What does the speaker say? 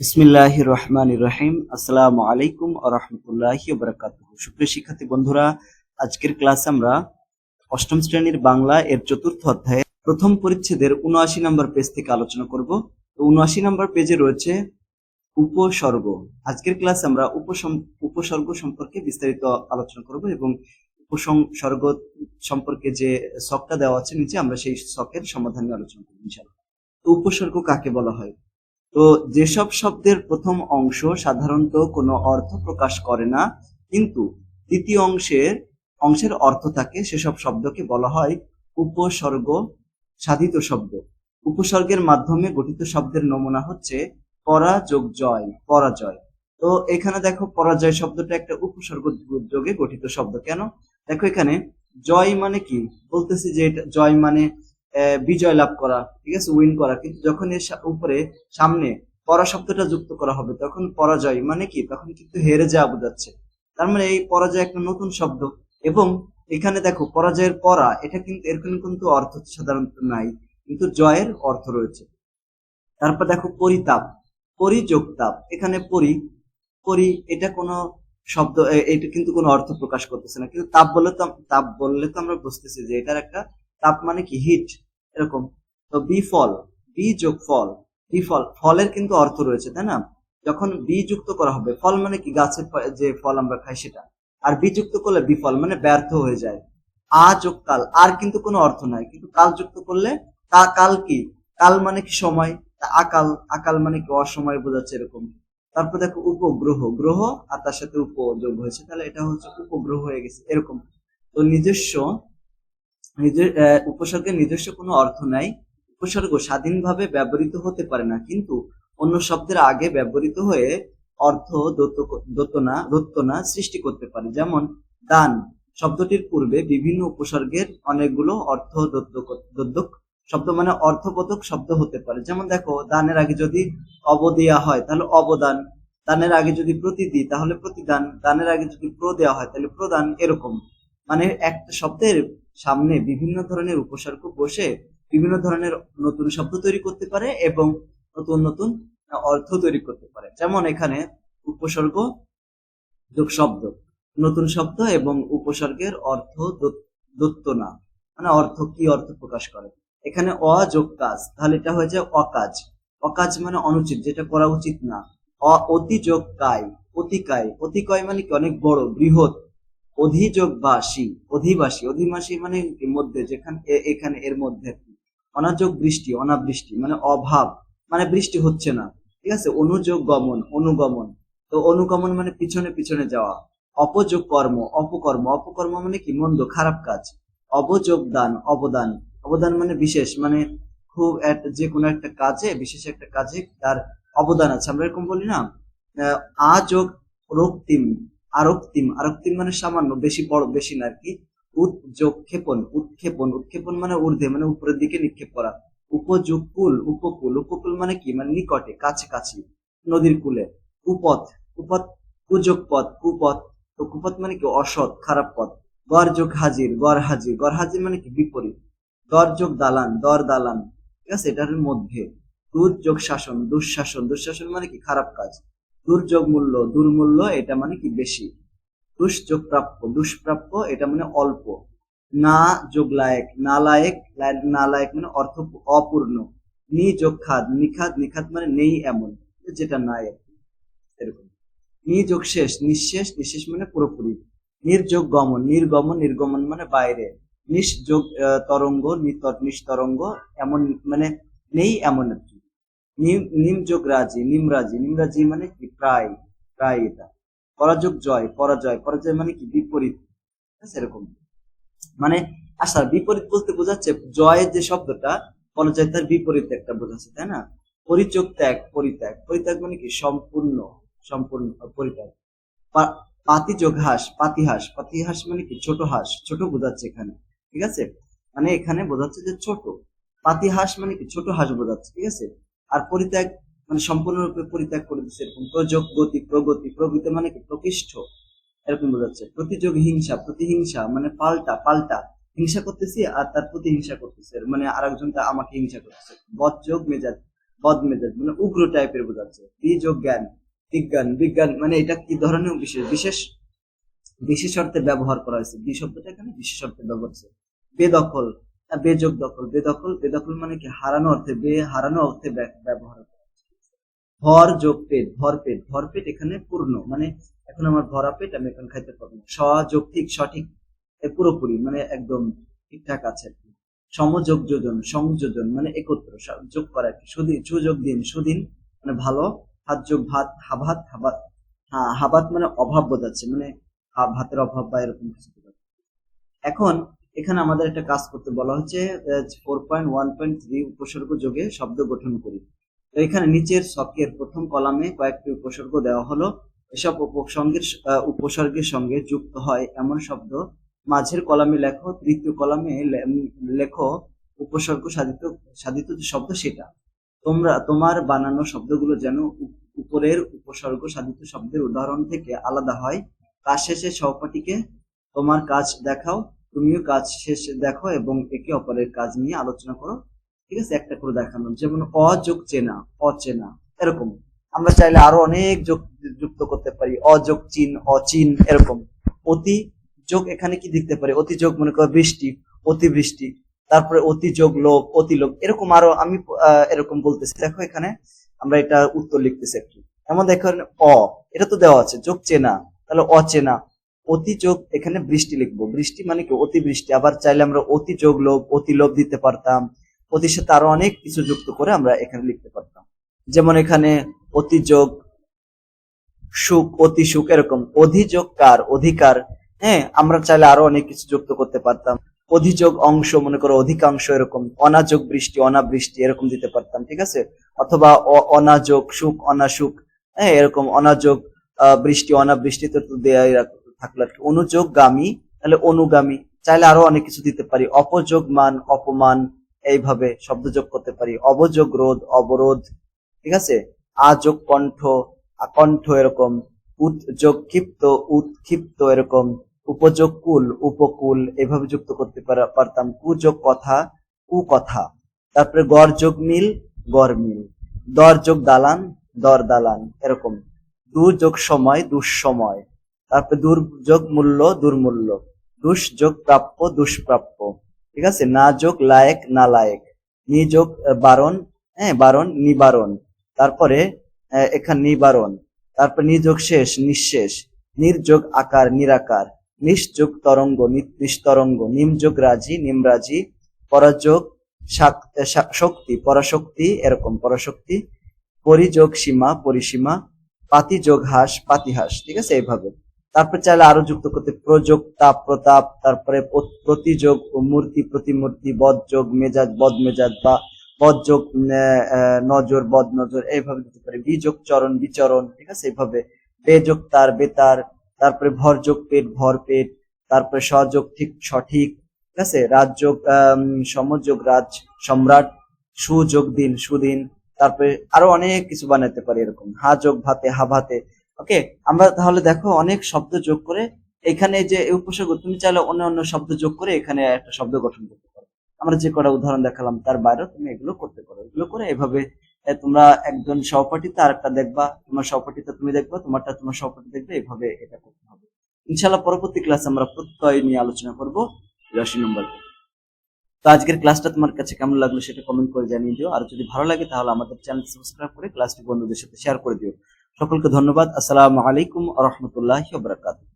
বিসমিল্লাহ রহমান রহিম। আসসালামু আলাইকুম রহমতুল্লাহ বরকাত সুপ্রিয় শিক্ষার্থী বন্ধুরা, আজকের ক্লাসে আমরা অষ্টম শ্রেণির বাংলা এর চতুর্থ অধ্যায়ে প্রথম পরিচ্ছেদের উনআশি নম্বর পেজ থেকে আলোচনা করব। তো উনআশি নম্বর পেজে রয়েছে উপসর্গ। আজকের ক্লাসে আমরা উপসম- উপসর্গ সম্পর্কে বিস্তারিত আলোচনা করব এবং উপসর্গ সম্পর্কে যে শখটা দেওয়া আছে নিচে আমরা সেই শখের সমাধান নিয়ে আলোচনা করব ইনশাআল্লাহ। তো উপসর্গ কাকে বলা হয়? তো যেসব শব্দের প্রথম অংশ সাধারণত কোনো অর্থ প্রকাশ করে না, কিন্তু দ্বিতীয় অংশের অংশের অর্থ থাকে, সেসব শব্দকে বলা হয় উপসর্গ, সাধিত শব্দ। উপসর্গের মাধ্যমে গঠিত শব্দের নমুনা হচ্ছে পরা যোগ জয়, পরাজয়। তো এখানে দেখো পরাজয় শব্দটা একটা উপসর্গ যোগে গঠিত শব্দ। কেন? দেখো এখানে জয় মানে কি? বলতেছি যে এটা জয় মানে বিজয় লাভ করা, ঠিক আছে উইন করা। কিন্তু যখন এর উপরে, সামনে পরা শব্দটা যুক্ত করা হবে, তখন পরাজয় মানে কি? তখন কিন্তু হেরে যাওয়া বোঝাচ্ছে। তার মানে এই পরাজয় একটা নতুন শব্দ। এবং এখানে দেখো, পরাজয়ের পরা, এটা কিন্তু এরকম কিন্তু অর্থ সাধারণত নাই, কিন্তু জয়ের অর্থ রয়েছে। তারপর দেখো, পরিতাপ, পরিযোগতাপ। এখানে পরি পরি, এটা কোনো শব্দ এটা কিন্তু কোনো অর্থ প্রকাশ করতেছে না। কিন্তু তাপ বললে তো, তাপ বললে তো আমরা বুঝতেছি যে এটার একটা তাপ মানে কি? হিট এরকম। তো বিফল বি যোগ ফল বিফল ফলের কিন্তু অর্থ রয়েছে, তাই না? যখন বি যুক্ত করা হবে, ফল মানে কি? গাছের যে ফল আমরা খাই সেটা। আর বি যুক্ত করলে বিফল মানে ব্যর্থ হয়ে যায়। আ যোগ কাল, আর কিন্তু কোনো অর্থ নাই। কিন্তু কাল যুক্ত করলে, তা কাল কি? কাল মানে কি সময়? তা আকাল আকাল মানে কি? অসময় বোঝাচ্ছে এরকম। তারপর দেখো উপগ্রহ, গ্রহ আর তার সাথে উপযোগ হয়েছে। তাহলে এটা হচ্ছে উপগ্রহ হয়ে গেছে, এরকম। তো নিজস্ব উপসর্গের নিজস্ব কোনো অর্থ নাই। উপসর্গ স্বাধীনভাবে ব্যবহৃত হতে পারে না, কিন্তু অন্য শব্দের আগে ব্যবহৃত হয়ে অর্থ দত্ত- দত্তনা দত্তনা সৃষ্টি করতে পারে। যেমন, দান। শব্দটির পূর্বে বিভিন্ন উপসর্গের অনেকগুলো অর্থ দত্তক- শব্দ মানে অর্থবোধক শব্দ হতে পারে। যেমন দেখো, দানের আগে যদি অব অবদেয়া হয়, তাহলে অবদান। দানের আগে যদি প্রতি দিই তাহলে প্রতিদান। দানের আগে যদি প্র দেওয়া হয়, তাহলে প্রদান। এরকম। মানে একটা শব্দের সামনে বিভিন্ন ধরনের উপসর্গ বসে বিভিন্ন ধরনের নতুন শব্দ তৈরি করতে পারে এবং নতুন নতুন অর্থ তৈরি করতে পারে। যেমন এখানে উপসর্গ যোগ শব্দ। নতুন শব্দ এবং উপসর্গের অর্থ দত- দত্ত না। মানে অর্থ কি অর্থ প্রকাশ করে? এখানে অ যোগ কাজ। তাহলে এটা হয়ে যায় অকাজ। অকাজ মানে অনুচিত, যেটা করা উচিত না। অ অতি যোগ কায় অতিকায় অতিকয় মানে কি? অনেক বড়, বৃহৎ। অধিযোগবাসী, অধিবাসী অধিবাসী মানে মধ্যে, যেখানে এখানে, এর মধ্যে। অনাযোগ বৃষ্টি, অনাবৃষ্টি মানে অভাব মানে বৃষ্টি হচ্ছে না। ঠিক আছে? অনুযোগ গমন অনুগমন। তো অনুগমন মানে পিছনে পিছনে যাওয়া। অপযোগ কর্ম অপকর্ম। অপকর্ম মানে কি? মন্দ, খারাপ কাজ। অবযোগ দান অবদান। অবদান মানে বিশেষ মানে খুব যে কোনো একটা কাজে, বিশেষ একটা কাজে তার অবদান আছে। আমরা এরকম বলি না? আযোগ রক্তিম। আরক্তিম আরক্তিম মানে সামান্য, বেশি বড়, বেশি না আর কি উৎযোগ, ক্ষেপণ, উৎক্ষেপণ উৎক্ষেপণ মানে ঊর্ধ্বে মানে উপরের দিকে নিক্ষেপ করা। উপযোগ কুল, উপকূল উপকূল মানে কি? মানে নিকটে কাছে কাছে নদীর কূলে। কুপথ কুপথ কুযোগ পথ, কুপথ, তো কুপথ মানে কি? অসৎ, খারাপ পথ। গড় যোগ হাজির, গড় হাজির গড় হাজির মানে কি? বিপরীত। দর যোগ দালান, দর দালান, ঠিক আছে? এটার মধ্যে। দুর্যোগ শাসন, দুঃশাসন দুঃশাসন মানে কি? খারাপ কাজ। দুর্যোগ মূল্য, দুর্মূল্য, এটা মানে কি বেশি? দুষ্যোগ প্রাপ্য দুষ্প্রাপ্য, এটা মানে অল্প। না যোগ লায়ক না লায়ক না লায়ক মানে অর্থ অপূর্ণ। নি যোগ খাদ নিখাদ নিখাদ মানে নেই এমন, যেটা নাই এরকম। নি যোগ শেষ নিঃশেষ নিঃশেষ মানে পুরোপুরি। নির্যোগ গমন, নির্গমন নির্গমন মানে বাইরে। নিঃযোগ তরঙ্গ, নিতর- নিস্তরঙ্গ, এমন মানে নেই এমন আর কি। নিমযোগ রাজি নিমরাজি নিমরাজি মানে কি? প্রায় প্রায় এটা। পরাযোগ জয়, পরাজয়। পরাজয় মানে কি? বিপরীত। আছে এরকম মানে আচ্ছা বিপরীত বলতে বোঝাচ্ছে জয়ের যে শব্দটা, পরাজয় তার বিপরীত একটা বোঝাচ্ছে, তাই না? পরিচোগ ত্যাগ, পরিত্যাগ। পরিত্যাগ মানে কি? সম্পূর্ণ সম্পূর্ণ, পরিত্যাগ। পাতিযোগ হাস পাতিহাস পাতিহাস মানে কি? ছোট হাঁস। ছোট বোঝাচ্ছে এখানে। ঠিক আছে? মানে এখানে বোঝাচ্ছে যে ছোট। পাতিহাস মানে কি? ছোট হাঁস বোঝাচ্ছে। ঠিক আছে? আর পরিত্যাগ মানে সম্পূর্ণরূপে পরিত্যাগ করে দিচ্ছে এরকম প্রযোগ, গতি, প্রগতি প্রগতি মানে কি? প্রতিষ্ঠ এরকম বোঝাচ্ছে প্রতিযোগ, হিংসা, প্রতিহিংসা মানে পাল্টা পাল্টা। হিংসা করতেছি আর তার প্রতিহিংসা করতেছে। মানে আরেকজন তা আমাকে হিংসা করতেছে। বদযোগ মেজাজ, বদ মেজাজ মানে উগ্র টাইপের বোঝাচ্ছে বি যোগ জ্ঞান, বিজ্ঞান বিজ্ঞান মানে এটা কি ধরনের বিশেষ বিশেষ বিশেষ অর্থে ব্যবহার করা হয়েছে? বি শব্দটা এখানে বিশেষ অর্থে ব্যবহার হচ্ছে বেদখল বেযোগ দখল। বেদখল বেদখল মানে কি? হারানো অর্থে, বে হারানো অর্থে ব্যবহার ভর, যোগ, পেট, ভর পেট। ভর, পেট এখানে পূর্ণ। মানে এখন আমার ভরা পেট, আমি এখন খাইতে পারব স যোগ, ঠিক, সঠিক পুরোপুরি মানে একদম ঠিকঠাক আছে সমযোগ যোজন সংযোজন মানে একত্র যোগ করা কি। সুদিন সুযোগ দিন, সুদিন মানে ভালো। হাত, যোগ, ভাত হাভাত হাবাত হ্যাঁ হাবাত মানে অভাব বোঝাচ্ছে। মানে ভাতের অভাব বা এরকম কিছু এখন এখানে আমাদের একটা কাজ করতে বলা হচ্ছে four point one point three উপসর্গ যোগে শব্দ গঠন করি। তো এখানে নিচের শখের প্রথম কলামে কয়েকটি উপসর্গ দেওয়া হলো। এসব উপসর্গের আহ, উপসর্গের সঙ্গে যুক্ত হয় এমন শব্দ। মাঝের কলামে লেখো তৃতীয় কলামে লেখো উপসর্গ সাধিত সাধিত যে শব্দ সেটা। তোমরা তোমার বানানো শব্দগুলো যেন উপ- উপরের উপসর্গ সাধিত শব্দের উদাহরণ থেকে আলাদা হয়। কাজ শেষে সহপাঠীকে তোমার কাজ দেখাও। তুমিও কাজ শেষে দেখো এবং একে অপরের কাজ নিয়ে আলোচনা করো। ঠিক আছে? একটা করে দেখানো যেমন অযোগ চেনা অচেনা এরকম। আমরা চাইলে আরও অনেক যোগ যুক্ত করতে পারি। অযোগ চিন অচিন এরকম। অতি যোগ এখানে কি দেখতে পারি? অতি যোগ মনে করো বৃষ্টি, অতিবৃষ্টি, তারপরে অতি যোগ লোভ, অতি লোভ, এরকম আরও আমি এরকম বলতেছি। দেখো এখানে আমরা এটা উত্তর লিখতেছি একটু। এমন দেখো অ, এটা তো দেওয়া আছে। যোগ চেনা, তাহলে অচেনা অতি যোগ এখানে বৃষ্টি লিখব। বৃষ্টি মানে কি? অতিবৃষ্টি আবার চাইলে আমরা অতি যোগ লোভ, অতি লোভ দিতে পারতাম। অতির সাথে আরও অনেক কিছু যুক্ত করে আমরা এখানে লিখতে পারতাম। যেমন এখানে অতি যোগ সুখ, অতি সুখ এরকম। অধিযোগ কার? অধিকার। হ্যাঁ আমরা চাইলে আরও অনেক কিছু যুক্ত করতে পারতাম। অধিযোগ অংশ, মনে করো অধিকাংশ এরকম। অনাযোগ বৃষ্টি, অনাবৃষ্টি এরকম দিতে পারতাম, ঠিক আছে? অথবা অনাযোগ, সুখ, অনাসুখ। হ্যাঁ এরকম অনাযোগ বৃষ্টি অনাবৃষ্টিতে তো দেয়াই থাকল আর কি। অনুযোগ গামী তাহলে অনুগামী, চাইলে আরও অনেক কিছু দিতে পারি। অপযোগ মান অপমান, এইভাবে শব্দ যোগ করতে পারি। অবযোগ রোধ, অবরোধ, ঠিক আছে? আযোগ কণ্ঠ, আকণ্ঠ এরকম, উৎযোগ ক্ষিপ্ত, উৎক্ষিপ্ত এরকম, উপযোগ কুল, উপকুল, এভাবে যুক্ত করতে পারা- পারতাম। কুযোগ কথা, কুকথা। তারপরে গড় যোগ মিল, গড় মিল। দর যোগ দালান দর দালান এরকম। দুযোগ সময়, দুঃসময়। তারপরে দুর্যোগ মূল্য দুর্মূল্য দুষ্যোগ প্রাপ্য দুষ্প্রাপ্য ঠিক আছে? না যোগ লায়ক, না লায়ক। নিযোগ বারণ হ্যাঁ বারণ, নিবারণ। তারপরে এখানে নিবারণ। তারপর নিযোগ শেষ, নিঃশেষ। নির্যোগ আকার, নিরাকার। নিশ্যোগ তরঙ্গ নিস্তরঙ্গ নিমযোগ রাজি নিমরাজি পরাযোগ শক্তি, পরাশক্তি, এরকম পরাশক্তি। পরিযোগ সীমা, পরিসীমা। পাতিযোগ হাস পাতিহাস ঠিক আছে? এইভাবে। তারপর চাইলে আরও যুক্ত করতে প্রযোগ, তাপ, প্রতাপ, তারপরে প্রতিযোগ ও মূর্তি, প্রতিমূর্তি, বদযোগ, মেজাজ বদ মেজাজ বা বদযোগ নজর বদ নজর এইভাবে দিতে পারে। বিযোগ, চরণ, বিচরণ, ঠিক আছে? এইভাবে। বেযোগ, তার বেতার, তারপরে ভরযোগ, পেট, ভর পেট, তারপরে সযোগ, ঠিক, সঠিক, ঠিক আছে? রাজযোগ সমযোগ, রাজ, সম্রাট, সুযোগ, দিন, সুদিন, তারপরে আরও অনেক কিছু বানাতে পারি এরকম। হা যোগ ভাতে হা ভাতে ওকে? আমরা তাহলে দেখো অনেক শব্দ যোগ করে এখানে যে উপসর্গ, তুমি চাইলে অন্য অন্য শব্দ যোগ করে এখানে একটা শব্দ গঠন করতে পারো। আমরা যে কটা উদাহরণ দেখালাম তার বাইরেও তুমি এগুলো করতে পারো। এগুলো করে এভাবে তোমরা একজন সহপাঠীতে আরেকটা দেখবা, তোমার সহপাঠীতে তুমি দেখবা, তোমারটা তোমার সহপাঠী দেখবে, এভাবে এটা করতে হবে। ইনশাল্লাহ পরবর্তী ক্লাসে আমরা প্রত্যয় নিয়ে আলোচনা করব। বিরাশি নম্বর তো আজকের ক্লাসটা তোমার কাছে কেমন লাগল সেটা কমেন্ট করে জানিয়ে দিও। আর যদি ভালো লাগে তাহলে আমাদের চ্যানেল সাবস্ক্রাইব করে ক্লাসটি বন্ধুদের সাথে শেয়ার করে দিও। সকলকে ধন্যবাদ আসসালামু আলাইকুম রহমতুল্লাহ বারাকাতুহু